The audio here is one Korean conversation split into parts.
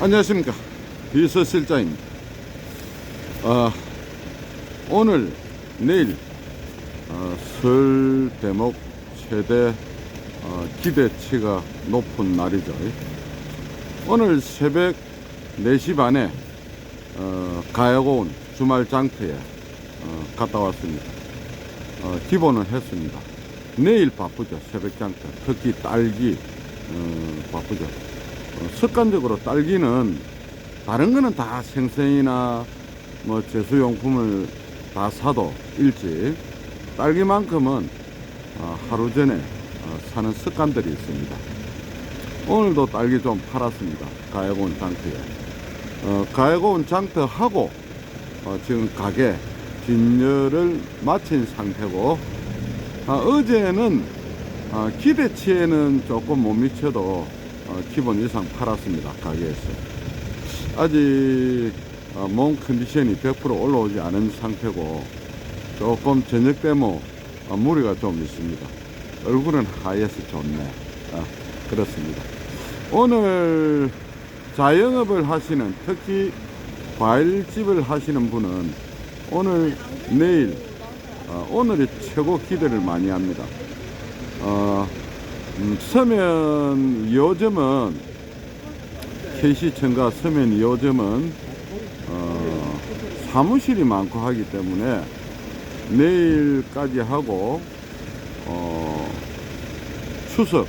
안녕하십니까. 비서실장입니다. 아, 오늘 내일 어, 설 대목 최대 어, 기대치가 높은 날이죠. 오늘 새벽 4시 반에 어, 가야고운 주말 장터에 어, 갔다 왔습니다. 어, 기본은 했습니다. 내일 바쁘죠. 새벽 장터. 특히 딸기 어, 바쁘죠. 어, 습관적으로 딸기는 다른 거는 다 생선이나 뭐 제수용품을 다 사도 일찍 딸기만큼은 어, 하루 전에 어, 사는 습관들이 있습니다. 오늘도 딸기 좀 팔았습니다. 가야고운 장터에. 어, 가야고운 장터하고 어, 지금 가게 진열을 마친 상태고 아, 어제는 아, 기대치에는 조금 못 미쳐도 어, 기본 이상 팔았습니다. 가게에서. 아직 어, 몸 컨디션이 100% 올라오지 않은 상태고 조금 저녁 때모 어, 무리가 좀 있습니다. 얼굴은 하얘서 좋네. 아, 그렇습니다. 오늘 자영업을 하시는 특히 과일집을 하시는 분은 오늘 내일 어, 오늘이 최고 기대를 많이 합니다. 어, 음, 서면 2호점은 KC천가 서면 2호점은 어, 사무실이 많고 하기 때문에 내일까지 하고 어, 추석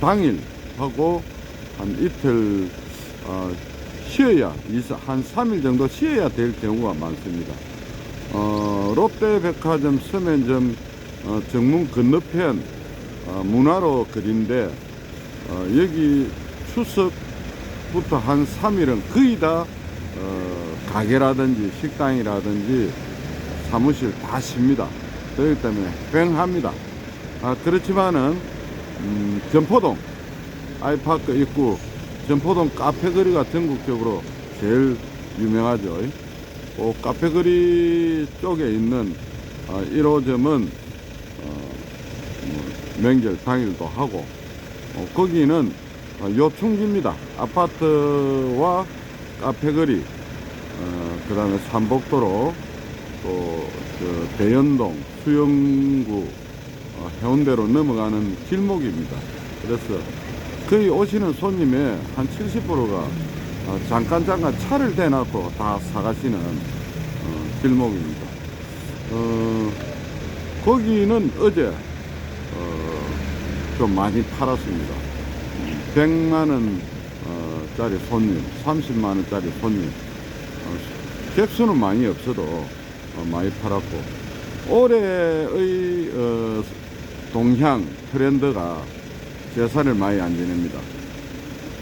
당일 하고 한 이틀 어, 쉬어야 한 3일 정도 쉬어야 될 경우가 많습니다. 어, 롯데백화점 서면점 어, 정문 건너편 어, 문화로 거리인데 어, 여기 추석부터 한 3일은 거의 다 어, 가게라든지 식당이라든지 사무실 다 쉽니다. 그렇기 때문에 횡합니다. 아, 그렇지만은 음, 점포동 아이파크 입구 점포동 카페거리가 전국적으로 제일 유명하죠. 그 카페거리 쪽에 있는 어, 1호점은 어, 뭐 명절 당일도 하고 어, 거기는 어, 요충지입니다. 아파트와 카페거리 어, 그 다음에 삼복도로 또저 대연동 수영구 어, 해운대로 넘어가는 길목입니다. 그래서 거의 오시는 손님의 한 70%가 어, 잠깐 잠깐 차를 대놓고 다 사가시는 어, 길목입니다. 어, 거기는 어제 어, 좀 많이 팔았습니다. 100만 원 어, 짜리 손님, 30만 원 짜리 손님. 어, 객수는 많이 없어도 어, 많이 팔았고 올해의 어, 동향 트렌드가 제사를 많이 안 지냅니다.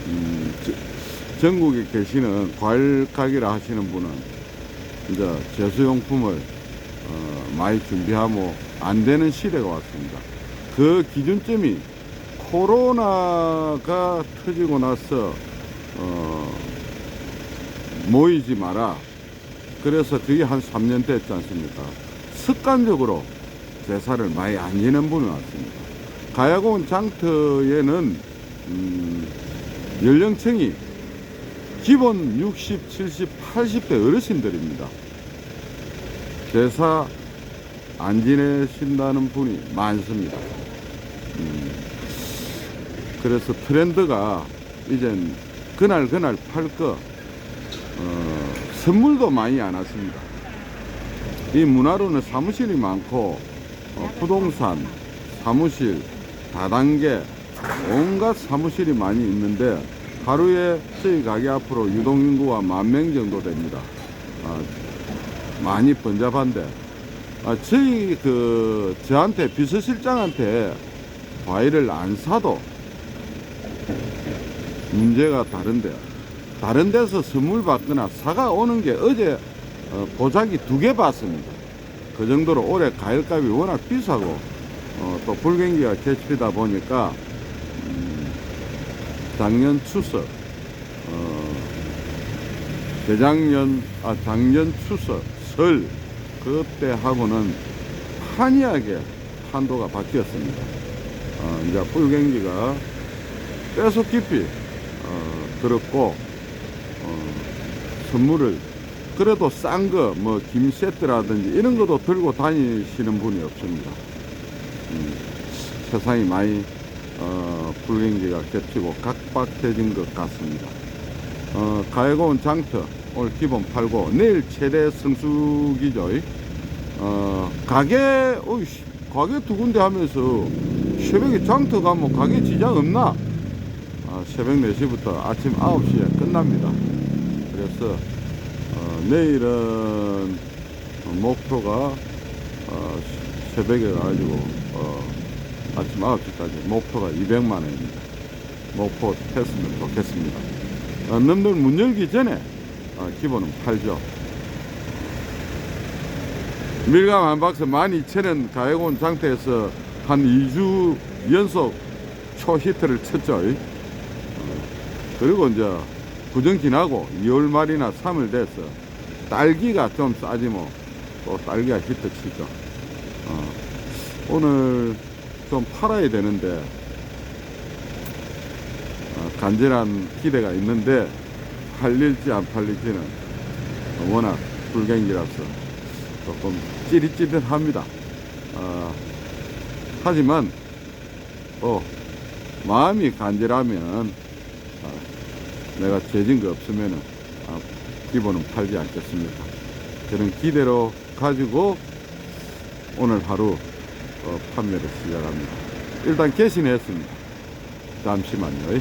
음, 저- 전국에 계시는 과일 가게를 하시는 분은 이제 제수용품을 어, 많이 준비하고 안 되는 시대가 왔습니다. 그 기준점이 코로나가 터지고 나서 어, 모이지 마라. 그래서 그게 한 3년 됐지 않습니까? 습관적으로 제사를 많이 안 지는 분이 왔습니다. 가야고운 장터에는 음, 연령층이 기본 60, 70, 80대 어르신들입니다. 제사 안 지내신다는 분이 많습니다. 음, 그래서 트렌드가 이젠 그날 그날 팔 거, 어, 선물도 많이 안 왔습니다. 이 문화로는 사무실이 많고, 어, 부동산, 사무실, 다단계, 온갖 사무실이 많이 있는데, 하루에 저희 가게 앞으로 유동인구가 만 명 정도 됩니다. 아, 많이 번잡한데, 아, 저희 그, 저한테, 비서실장한테 과일을 안 사도 문제가 다른데, 다른 데서 선물 받거나 사가 오는 게 어제 어, 보자기 두개 받습니다. 그 정도로 올해 과일값이 워낙 비싸고, 어, 또 불경기가 개치다 보니까, 음, 작년 추석, 어, 재작년, 아, 작년 추석, 설, 그때 하고는 한이하게 판도가 바뀌었습니다. 어, 이제 불경기가 계속 깊이 어, 들었고 어, 선물을 그래도 싼 거 뭐 김 세트라든지 이런 것도 들고 다니시는 분이 없습니다. 음, 세상이 많이 어, 불경기가 겹치고 각박해진 것 같습니다. 어, 가해고운 장터 오늘 기본 팔고 내일 최대 성수기죠. 어, 가게 어이씨, 가게 두 군데 하면서 새벽에 장터 가면 가게 지장 없나? 아, 새벽 4시부터 아침 9시에 끝납니다. 그래서 어, 내일은 어, 목표가 어, 새벽에 가지고 어, 아침 9시까지 목표가 200만 원입니다. 목표 했으면 좋겠습니다. 어, 넘들 문 열기 전에 어, 기본은 팔죠. 밀감 한 박스 12,000원 가해온 상태에서 한 2주 연속 초히트를 쳤죠. 어, 그리고 이제 구정 지나고 2월 말이나 3월 돼서 딸기가 좀 싸지 뭐 또 딸기가 히트 치죠. 어, 오늘 좀 팔아야 되는데 어, 간절한 기대가 있는데 팔릴지 안 팔릴지는 워낙 불경기라서 조금 찌릿찌릿합니다. 어, 하지만 또 마음이 간절하면 어, 내가 죄진 거 없으면은 아, 기본은 팔지 않겠습니까? 그런 기대로 가지고 오늘 하루 어, 판매를 시작합니다. 일단 개신했습니다. 잠시만요.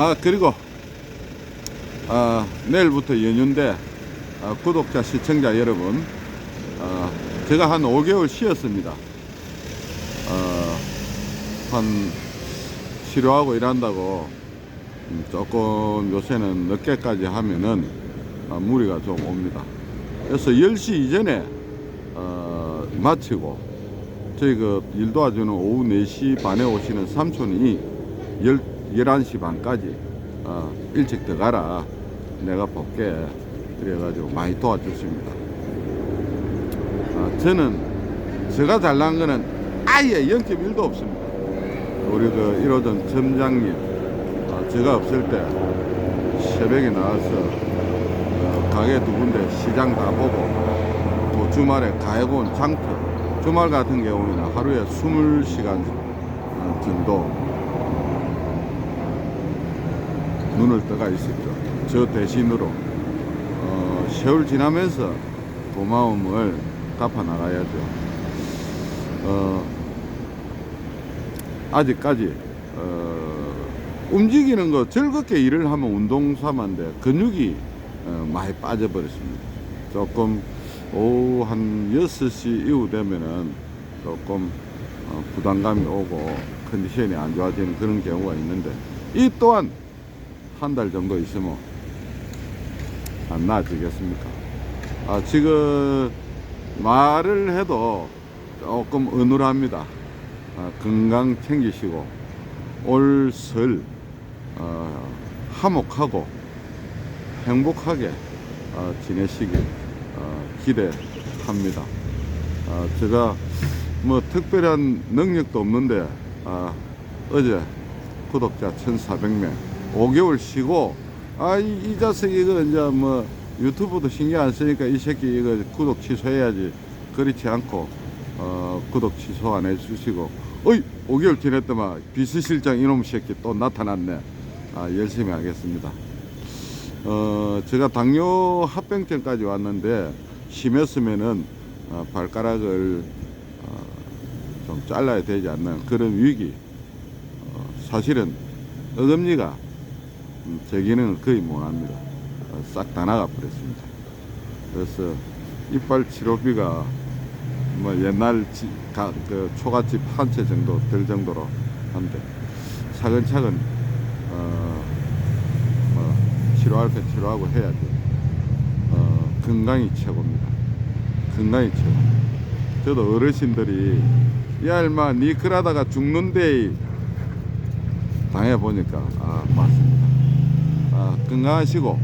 아 그리고 아, 내일부터 연휴인데 아, 구독자 시청자 여러분 아, 제가 한 5개월 쉬었습니다. 어, 한 치료하고 일한다고 음, 조금 요새는 늦게까지 하면은 아, 무리가 좀 옵니다. 그래서 10시 이전에 어, 마치고 저희 그 일 도와주는 오후 4시 반에 오시는 삼촌이 10, 11시 반까지 어, 일찍 들어가라. 내가 볼게. 그래가지고 많이 도와주십니다. 아, 저는 제가 잘난 거는 아예 0.1도 없습니다. 우리 그 1호점 점장님 아, 제가 없을 때 새벽에 나와서 어, 가게 두 군데 시장 다 보고 또 주말에 가해본 장터 주말 같은 경우에는 하루에 20시간 정도 눈을 떠가 있었죠. 저 대신으로 어, 세월 지나면서 고마움을 갚아 나가야죠. 어, 아직까지 어, 움직이는 거 즐겁게 일을 하면 운동 삼아인데 근육이 어, 많이 빠져버렸습니다. 조금 오후 한 6시 이후 되면은 조금 어, 부담감이 오고 컨디션이 안 좋아지는 그런 경우가 있는데 이 또한 한 달 정도 있으면 안 나아지겠습니까? 아, 지금 말을 해도 조금 어눌합니다. 아, 건강 챙기시고 올설 어, 화목하고 행복하게 어, 지내시길 어, 기대합니다. 아, 제가 뭐 특별한 능력도 없는데 아, 어제 구독자 1,400명 5개월 쉬고 아이 자식 이거 이제 뭐 유튜브도 신경 안 쓰니까 이 새끼 이거 구독 취소해야지. 그렇지 않고 어, 구독 취소 안 해주시고. 어이 5개월 지냈더만 비서실장 이놈 새끼 또 나타났네. 아 열심히 하겠습니다. 어 제가 당뇨 합병증까지 왔는데 심했으면은 어, 발가락을 어, 좀 잘라야 되지 않는 그런 위기. 어, 사실은 어금니가 음, 제 기능을 거의 못합니다. 어, 싹다 나가 버렸습니다. 그래서 이빨 치료비가 뭐 옛날 지, 가, 그 초가집 한 채 정도 될 정도로 한데 차근차근 어, 뭐 치료할 거 치료하고 해야죠. 어, 건강이 최고입니다. 건강이 최고. 저도 어르신들이 야 일마 니 그러다가 죽는데 당해 보니까 아 맞습니다. 아, 아, 건강하시고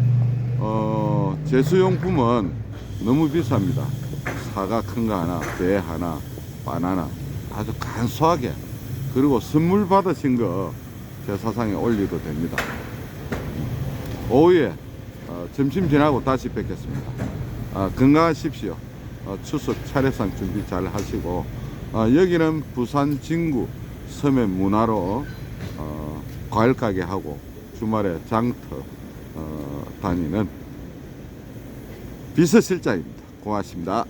어, 제수용품은 너무 비쌉니다. 사과 큰 거 하나, 배 하나, 바나나 아주 간소하게 그리고 선물 받으신 거 제사상에 올려도 됩니다. 오후에 어, 점심 지나고 다시 뵙겠습니다. 아, 건강하십시오. 어, 추석 차례상 준비 잘 하시고 어, 여기는 부산 진구 섬의 문화로 어, 과일 가게 하고 주말에 장터 어, 다니는 비서실장입니다. 고맙습니다.